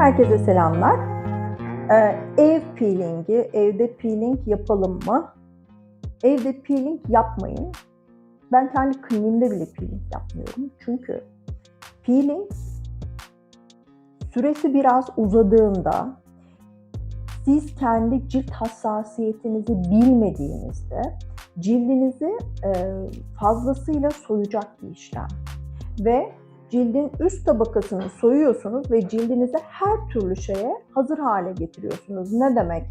Herkese selamlar. Ee, ev peelingi, evde peeling yapalım mı? Evde peeling yapmayın. Ben kendi kliniğimde bile peeling yapmıyorum. Çünkü peeling süresi biraz uzadığında siz kendi cilt hassasiyetinizi bilmediğinizde cildinizi e, fazlasıyla soyacak bir işlem. Ve cildin üst tabakasını soyuyorsunuz ve cildinizi her türlü şeye hazır hale getiriyorsunuz. Ne demek?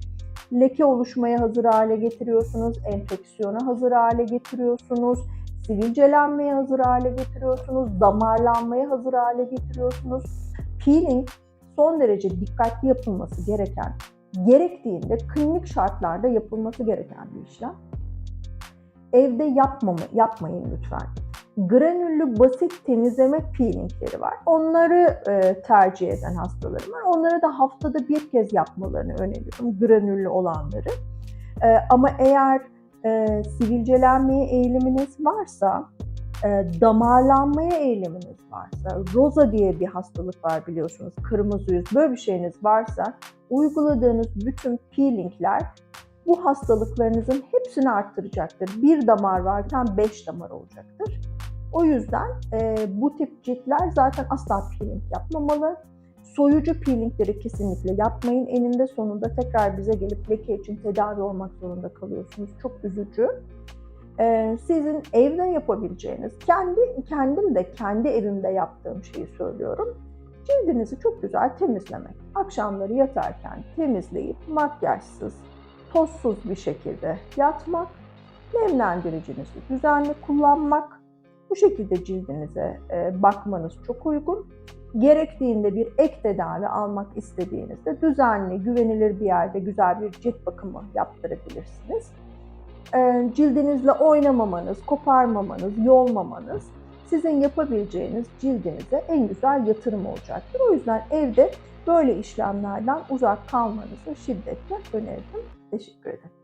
Leke oluşmaya hazır hale getiriyorsunuz, enfeksiyona hazır hale getiriyorsunuz, sivilcelenmeye hazır hale getiriyorsunuz, damarlanmaya hazır hale getiriyorsunuz. Peeling son derece dikkatli yapılması gereken, gerektiğinde klinik şartlarda yapılması gereken bir işlem. Evde yapmamı, yapmayın lütfen granüllü basit temizleme peelingleri var. Onları e, tercih eden hastalarım var. Onları da haftada bir kez yapmalarını öneriyorum. Granüllü olanları. E, ama eğer e, sivilcelenmeye eğiliminiz varsa, e, damarlanmaya eğiliminiz varsa, roza diye bir hastalık var biliyorsunuz, kırmızı yüz, böyle bir şeyiniz varsa uyguladığınız bütün peelingler bu hastalıklarınızın hepsini arttıracaktır. Bir damar varken beş damar olacaktır. O yüzden e, bu tip ciltler zaten asla peeling yapmamalı. Soyucu peelingleri kesinlikle yapmayın. Eninde sonunda tekrar bize gelip leke için tedavi olmak zorunda kalıyorsunuz. Çok üzücü. E, sizin evde yapabileceğiniz, kendi kendim de kendi evimde yaptığım şeyi söylüyorum. Cildinizi çok güzel temizlemek. Akşamları yatarken temizleyip makyajsız, tozsuz bir şekilde yatmak, nemlendiricinizi düzenli kullanmak, bu şekilde cildinize e, bakmanız çok uygun. Gerektiğinde bir ek tedavi almak istediğinizde düzenli, güvenilir bir yerde güzel bir cilt bakımı yaptırabilirsiniz. E, cildinizle oynamamanız, koparmamanız, yolmamanız sizin yapabileceğiniz cildinize en güzel yatırım olacaktır. O yüzden evde böyle işlemlerden uzak kalmanızı şiddetle öneririm. Teşekkür ederim.